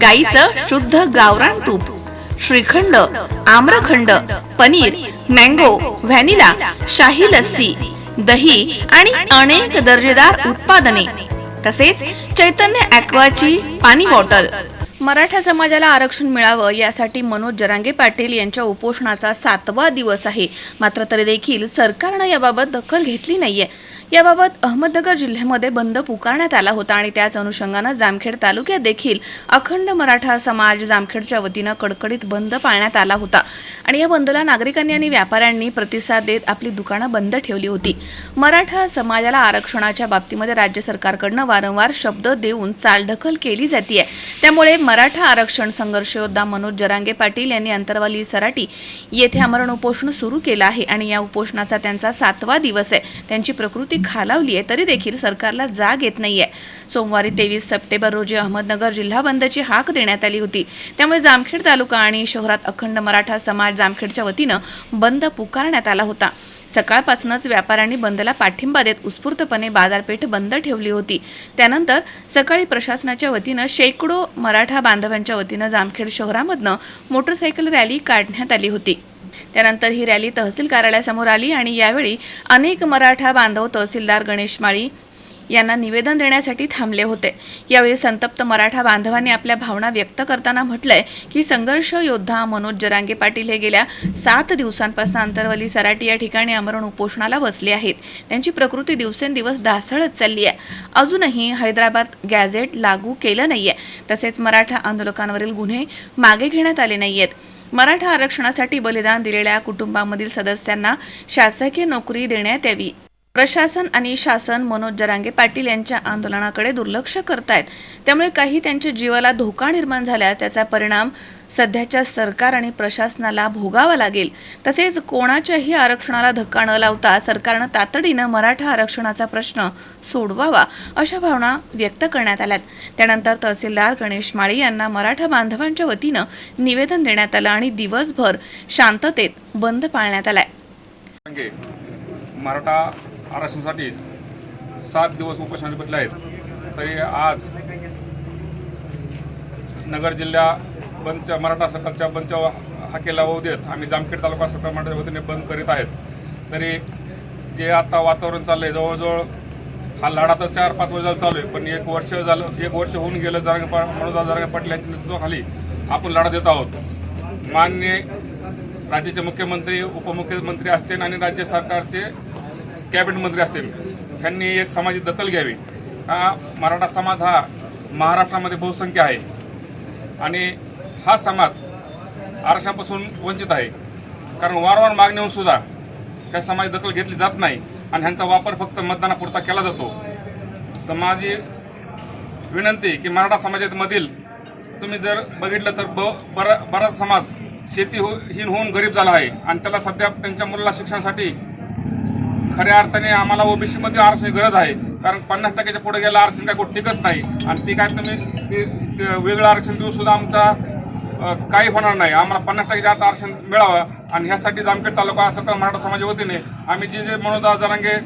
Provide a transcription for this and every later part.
गाईचं शुद्ध गावरान तूप श्रीखंड आम्रखंड पनीर मँगो व्हॅनिला शाही लस्सी दही आणि अनेक दर्जेदार उत्पादने. तसेच चैतन्य ॲक्वाची पाणी बॉटल. मराठा समाजाला आरक्षण मिळावं यासाठी मनोज जरांगे पाटील यांच्या उपोषणाचा सातवा दिवस आहे. मात्र तरी देखील सरकारनं याबाबत दखल घेतली नाहीये. याबाबत अहमदनगर जिल्ह्यामध्ये बंद पुकारण्यात आला होता आणि त्याच अनुषंगानं जामखेड तालुक्यात देखील अखंड मराठा समाज जामखेडच्या वतीनं कडकडीत बंद पाळण्यात आला होता. आणि या बंदला नागरिकांनी आणि व्यापाऱ्यांनी प्रतिसाद देत आपली दुकानं बंद ठेवली होती. मराठा समाजाला आरक्षणाच्या बाबतीमध्ये राज्य सरकारकडनं वारंवार शब्द देऊन चालढकल केली जाते त्यामुळे मराठा आरक्षण संघर्ष योद्धा मनोज जरांगे पाटील यांनी अंतरवाली सराटी येथे आमरण उपोषण सुरू केलं आहे आणि या उपोषणाचा त्यांचा सातवा दिवस आहे. त्यांची प्रकृती खालावली आहे तरी देखील सरकारला जाग येत नाहीये. सोमवारी तेवीस सप्टेंबर रोजी अहमदनगर जिल्हा बंदची हाक देण्यात आली होती. त्यामुळे जामखेड तालुका आणि शहरात अखंड मराठा समाज जामखेडच्या वतीनं बंद पुकारण्यात आला होता. सकाळपासूनच व्यापाऱ्यांनी बंदला पाठिंबा देत उत्स्फूर्तपणे बाजारपेठ बंद ठेवली होती. त्यानंतर सकाळी प्रशासनाच्या वतीनं शेकडो मराठा बांधवांच्या वतीनं जामखेड शहरामधनं मोटरसायकल रॅली काढण्यात आली होती. त्यानंतर ही रॅली तहसील कार्यालयासमोर आली आणि यावेळी अनेक मराठा बांधव तहसीलदार गणेश माळी यांना निवेदन देण्यासाठी थांबले होते. यावेळी संतप्त मराठा बांधवांनी आपल्या भावना व्यक्त करताना म्हटलंय की संघर्ष योद्धा मनोज जरांगे पाटील हे गेल्या सात दिवसांपासून अंतरवली सराटी या ठिकाणी आमरण उपोषणाला बसले आहेत. त्यांची प्रकृती दिवसेंदिवस ढासळत चालली आहे. अजूनही हैदराबाद गॅझेट लागू केलं नाहीये. तसेच मराठा आंदोलकांवरील गुन्हे मागे घेण्यात आले नाहीयेत. मराठा आरक्षणासाठी बलिदान दिलेल्या कुटुंबामधील सदस्यांना शासकीय नोकरी देण्यात यावी. प्रशासन आणि शासन मनोज जरांगे पाटील यांच्या आंदोलनाकडे दुर्लक्ष करतायत. त्यामुळे काही त्यांच्या जीवाला धोका निर्माण झाला त्याचा परिणाम सध्याच्या सरकार आणि प्रशासनाला भोगावा लागेल. तसेच कोणाच्याही आरक्षणाला धक्का न लावता सरकारनं तातडीनं मराठा आरक्षणाचा प्रश्न सोडवावा अशा भावना व्यक्त करण्यात आल्यात. त्यानंतर तहसीलदार गणेश माळी यांना मराठा बांधवांच्या वतीनं निवेदन देण्यात आलं आणि दिवसभर शांततेत बंद पाळण्यात आलाय. म्हणजे मराठा आरक्षणासाठी सात दिवस उपोषणाला बदले आहेत. तरी आज नगर जिल्हा बंदच्या मराठा सरकारच्या बंदच्या हाकेला होऊ देत आम्ही जामखेड तालुका सरकार मंडळाच्या वतीने बंद करीत आहेत. तरी जे आता वातावरण चाललं आहे जवळजवळ हा लढा तर चार पाच वर्ष झालं चालू आहे पण एक वर्ष झालं एक वर्ष होऊन गेलं जरा मनोजा जरा पाटील यांच्या नेतृत्वाखाली आपण लढा देत आहोत. मान्य राज्याचे मुख्यमंत्री उपमुख्यमंत्री असतील आणि राज्य सरकारचे कॅबिनेट मंत्री असतील ह्यांनी एक समाजाची दखल घ्यावी. हा मराठा समाज हा महाराष्ट्रामध्ये बहुसंख्य आहे. आणि हा समाज आरक्षणापासून वंचित आहे. कारण वारंवार मागणी होऊन सुद्धा त्या समाज दखल घेतली जात नाही आणि ह्यांचा वापर फक्त मतदानापुरता केला जातो. तर माझी विनंती की मराठा समाजामधील तुम्ही जर बघितलं तर ब बरा बराच समाज शेती हो हीन होऊन गरीब झाला आहे. आणि त्याला सध्या त्यांच्या मुलाला शिक्षणासाठी खऱ्या अर्थाने आम्हाला ओबीसीमध्ये आरक्षणाची गरज आहे. कारण पन्नास टक्क्याच्या पुढे गेलं आरक्षण काय कुठं टिकत नाही. आणि ती काय तुम्ही ते ते वेगळं आरक्षण देऊन सुद्धा आमचा काही होणार नाही. आम्हाला पन्नास टक्क्याच्या आता आरक्षण मिळावं. आणि ह्यासाठी जामखेड तालुका असं मराठा समाजा वतीने आम्ही जे जे मनोदा जरांगे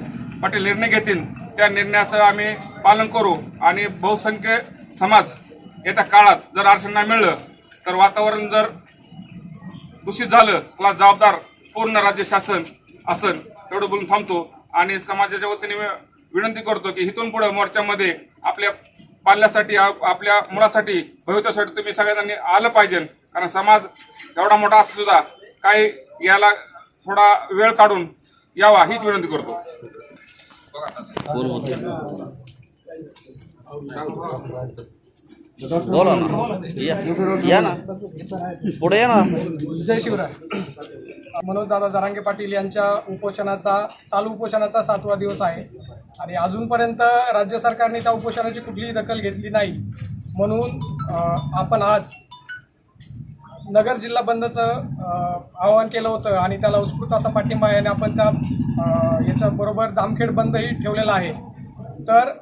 पाटील निर्णय घेतील त्या निर्णयाचं आम्ही पालन करू. आणि बहुसंख्य समाज येत्या काळात जर आरक्षण नाही मिळलं तर वातावरण जर दूषित झालं त्याला जबाबदार पूर्ण राज्य शासन असन एवढं बोलून थांबतो आणि समाजाच्या वतीने विनंती करतो की इथून पुढे मोर्चामध्ये आपल्या पाल्यासाठी आप- आपल्या मुलासाठी भविष्यासाठी तुम्ही सगळ्यांनी आलं पाहिजे. कारण समाज एवढा मोठा असून सुद्धा काही याला थोडा वेळ काढून यावा हीच विनंती करतो. बोला ना. या या ना. पुढे या ना. जय शिवराय. मनोजदादा जरांगे पाटील यांच्या उपोषणाचा चालू उपोषणाचा सातवा दिवस आहे. आणि अजूनपर्यंत राज्य सरकारने त्या उपोषणाची कुठलीही दखल घेतली नाही. म्हणून आपण आज नगर जिल्हा बंदचं आवाहन केलं होतं आणि त्याला उत्स्फूर्त असा पाठिंबा आहे आणि आपण त्या याच्याबरोबर धामखेड बंदही ठेवलेला आहे. तर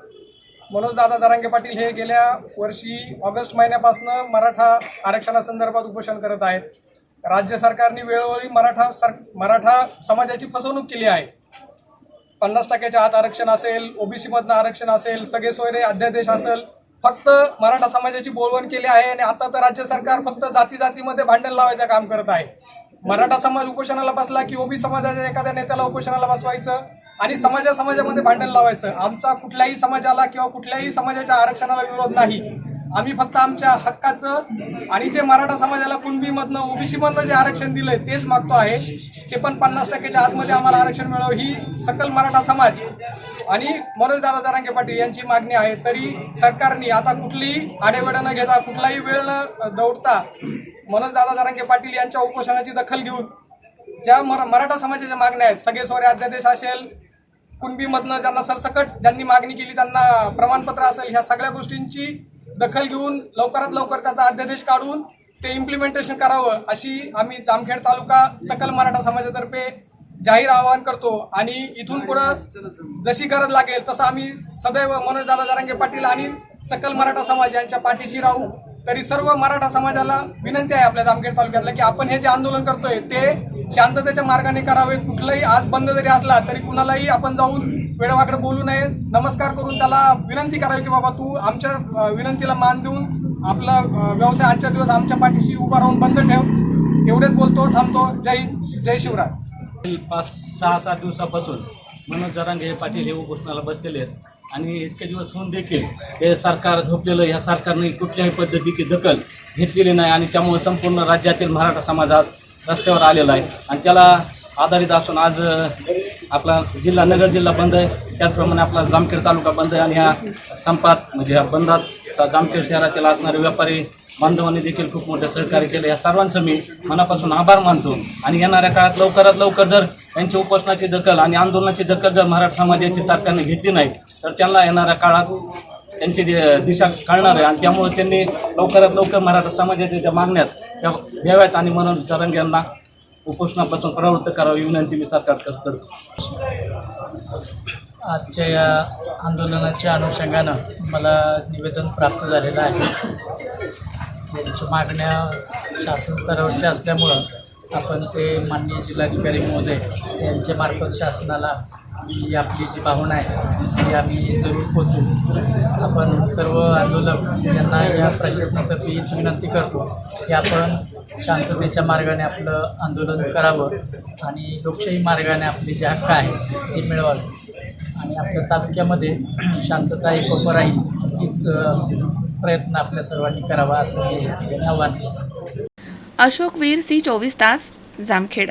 मनोजदादा जरांगे पाटील हे गेल्या वर्षी ऑगस्ट महिन्यापासून मराठा आरक्षणासंदर्भात उपोषण करत आहेत. राज्य सरकारने वेळोवेळी मराठा सर मराठा समाजाची फसवणूक केली आहे. पन्नास टक्क्याच्या आत आरक्षण असेल ओबीसीमधनं आरक्षण असेल सगळे सोयरे अध्यादेश असेल फक्त मराठा समाजाची बोलवण केली आहे आणि आता तर राज्य सरकार फक्त जाती जातीमध्ये भांडण लावायचं काम करत आहे. मराठा समाज उपोषणाला बसला की ओबी समाजाच्या एखाद्या नेत्याला उपोषणाला बसवायचं आणि समाजा समाजामध्ये भांडण लावायचं. आमचा कुठल्याही समाजाला किंवा कुठल्याही समाजाच्या आरक्षणाला विरोध नाही. आम्ही फक्त आमच्या हक्काचं आणि जे मराठा समाजाला कुणबीमधनं ओबीसीमधनं जे आरक्षण दिलंय तेच मागतो आहे. ते पण पन्नास टक्क्याच्या आतमध्ये आम्हाला आरक्षण मिळावं ही सकल मराठा समाज आणि मनोज दादा जरांगे पाटील यांची मागणी आहे. तरी सरकारने आता कुठलीही आडेवेडा न घेता कुठलाही वेळ न दौडता मनोज दादा जरांगे पाटील यांच्या उपोषणाची दखल घेऊन ज्या मरा मराठा समाजाच्या मागण्या आहेत सगळे सोरे अध्यादेश असेल कुणबीमधनं ज्यांना सरसकट ज्यांनी मागणी केली त्यांना प्रमाणपत्र असेल ह्या सगळ्या गोष्टींची दखल घेऊन लवकरात लवकर त्याचा अध्यादेश काढून ते इम्प्लिमेंटेशन करावं अशी आम्ही जामखेड तालुका सकल मराठा समाजातर्फे जाहीर आवाहन करतो. आणि इथून पुढं जशी गरज लागेल तसं आम्ही सदैव मनोज दादा पाटील आणि सकल मराठा समाज यांच्या पाठीशी राहू. तरी सर्व मराठा समाजाला विनंती आहे आपल्या जामखेड तालुक्यातला की आपण हे जे आंदोलन करतोय ते शांततेच्या मार्गाने करावे. कुठलंही आज बंद जरी असला तरी कुणालाही आपण जाऊन वेळावाकडे बोलू नये. नमस्कार करून त्याला विनंती करावी की बाबा तू आमच्या विनंतीला मान देऊन आपला व्यवसाय आजच्या दिवस आमच्या पाठीशी उभा राहून बंद ठेव. एवढेच बोलतो थांबतो. जय जय शिवराय. पाच सहा सात दिवसापासून मनोज जरांगे हे पाटील हे उपोषणाला बसलेले आहेत. आणि इतके दिवस होऊन देखील हे सरकार झोपलेलं या सरकारने कुठल्याही पद्धतीची दखल घेतलेली नाही आणि त्यामुळे संपूर्ण राज्यातील मराठा समाज आज रस्त्यावर आलेला आहे. आणि त्याला आधारित असून आज आपला जिल्हा नगर जिल्हा बंद आहे. त्याचप्रमाणे आपला जामखेड तालुका बंद आहे आणि ह्या संपात म्हणजे ह्या बंदात जामखेड शहरातील असणारे व्यापारी बांधवांनी देखील खूप मोठं सहकार्य केलं. या सर्वांचं मी मनापासून आभार मानतो. आणि येणाऱ्या काळात लवकरात लवकर जर यांच्या उपोषणाची दखल आणि आंदोलनाची दखल जर मराठा समाजाची सरकारने घेतली नाही तर त्यांना येणाऱ्या काळात त्यांची दि- दिशा कळणार आहे. आणि त्यामुळे त्यांनी लवकरात लवकर मराठा समाजाच्या ज्या मागण्यात त्या द्याव्यात आणि मनोज तरंग यांना उपोषणापासून प्रवृत्त करावी विनंती मी सरकार करतो. आजच्या या आंदोलनाच्या अनुषंगानं मला निवेदन प्राप्त झालेलं आहे. यांच्या मागण्या शासन स्तरावरच्या असल्यामुळं आपण ते माननीय जिल्हाधिकारी महोदय यांच्यामार्फत शासनाला ही आपली जी भावना आहे ती आम्ही जरूर पोचू आपण सर्व आंदोलक यांना या प्रशासनातर्फे हीच विनंती करतो की आपण शांततेच्या मार्गाने आपलं आंदोलन करावं आणि लोकशाही मार्गाने आपले जे हक्क आहेत ते मिळवावे. आणि आपल्या तालुक्यामध्ये शांतता एकोप राहील हीच प्रयत्न आपल्या सर्वांनी करावा असं हे आव्हान अशोक वीर सी चोवीस तास जामखेड.